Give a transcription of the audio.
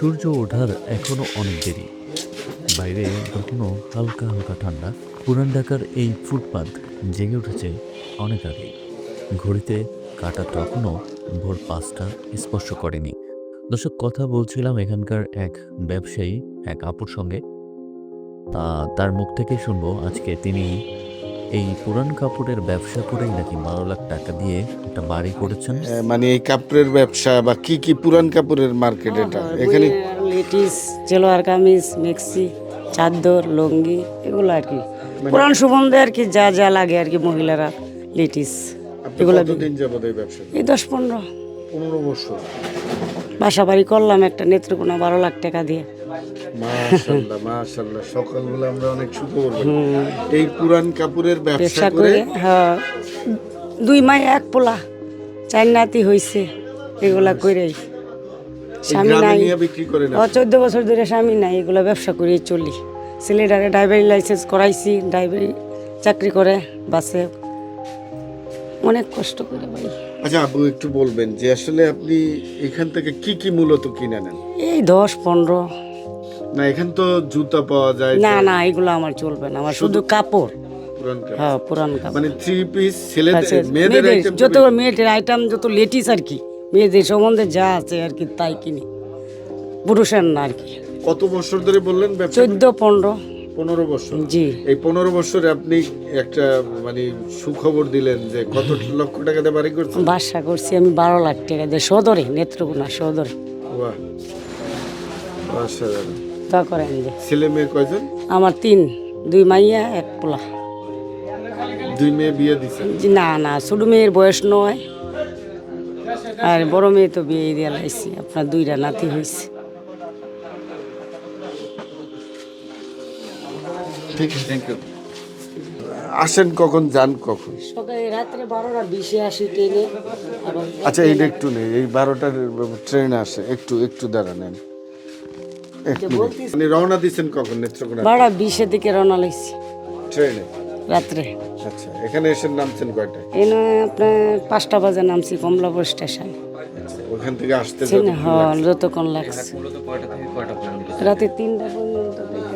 সূর্য ওঠার এখনও অনেক দেরি। বাইরে তখনও হালকা হালকা ঠান্ডা। পুরান ঢাকার এই ফুটপাত জেগে উঠেছে অনেক আগে ঘড়িতে কাটা তখনও ভোর পাঁচটা স্পর্শ করেনি। দর্শক, কথা বলছিলাম এখানকার এক ব্যবসায়ী, এক আপুর সঙ্গে। তার মুখ থেকে শুনব। আজকে তিনি এই পুরান কাপড়ের ব্যবসা করেই নাকি বারো লাখ টাকা দিয়ে একটা বাড়ি করেছেন? মানে এই কাপড়ের ব্যবসা বা কি কি পুরান কাপড়ের মার্কেট এটা? এখানে লেটিস চেলোয়ার কামিজ মেক্সি চাদর লুঙ্গি এগুলো আর কি। পুরান সুগন্ধে আর কি যা যা লাগে আর কি মহিলারা লেটিস এগুলো কতদিন যাবত এই ব্যবসা এই দশ পনেরো। পনেরো বছর। বাসা বাড়ি করলাম একটা নেত্রকোনা বারো লাখ টাকা দিয়ে। মাশাল্লাহ মাশাল্লাহ সকালবেলা আমরা অনেক সুখবর এই পুরান কাপড়ের ব্যবসা করে হ্যাঁ দুই মাই এক পোলা চার নাতি হইছে এগুলা স্বামী নাই। ও চোদ্দ বছর ধরে স্বামী নাই এগুলো ব্যবসা করে চলি। ছেলেটারে ড্রাইভারি লাইসেন্স করাইছি ড্রাইভারি চাকরি করে বাসে অনেক কষ্ট করে ভাই। আচ্ছা আবু একটু বলবেন যে আসলে আপনি এখান থেকে কি কি মূলত কিনে নেন? এই দশ পনেরো। না এখান তো জুতা পাওয়া যায় না না এগুলো আমার চলবে না। আমার শুধু কাপড়। পুরান হ্যাঁ পুরান কাপড়। মানে থ্রি পিস ছেলেদের আছে। মেয়েদের আইটেম যত মেয়েদের আইটেম যত লেটিস আর কি মেয়েদের সম্বন্ধে যা আছে আর কি তাই কিনি। পুরুষের না আর কি। কত বছর ধরে বললেন চোদ্দ পনেরো। পনেরো বছর। জি। এই পনেরো বছরে আপনি একটা মানে সুখবর দিলেন যে কত লক্ষ টাকা দিয়ে বাড়ি করছেন? বাসা করছি আমি বারো লাখ টাকা দিয়ে সদরে নেত্রকোনা সদরে। বাহ। অসাধারণ। তা করেন যে ছেলে মেয়ে কয়জন? আমার তিন দুই মাইয়া এক পোলা। দুই মেয়ে বিয়ে দিছে? জি, না না ছোট মেয়ের বয়স নয়। আর বড় মেয়ে তো বিয়ে দিয়ে লাইছি আপনার দুইটা নাতি হয়েছে ঠিক আছে। থ্যাংক ইউ আসেন কখন যান কখন? সকালে রাত্রে বারোটা বিশে আসি ট্রেনে। আচ্ছা এইটা একটু নেই এই বারোটার ট্রেন আসে। একটু একটু মিনিট। মানে রওনা দিচ্ছেন কখন নেত্রকোনা বারোটা বিশের দিকে রওনা লাইছি ট্রেনে? রাত্রে। আচ্ছা এখানে এসে নামছেন কয়টায়? এনে আপনার পাঁচটা বাজে নামছি কমলাপুর স্টেশন। আচ্ছা, ওখান থেকে আসতে হ্যাঁ যতক্ষণ লাগছে। রাতে তিনটা পর্যন্ত।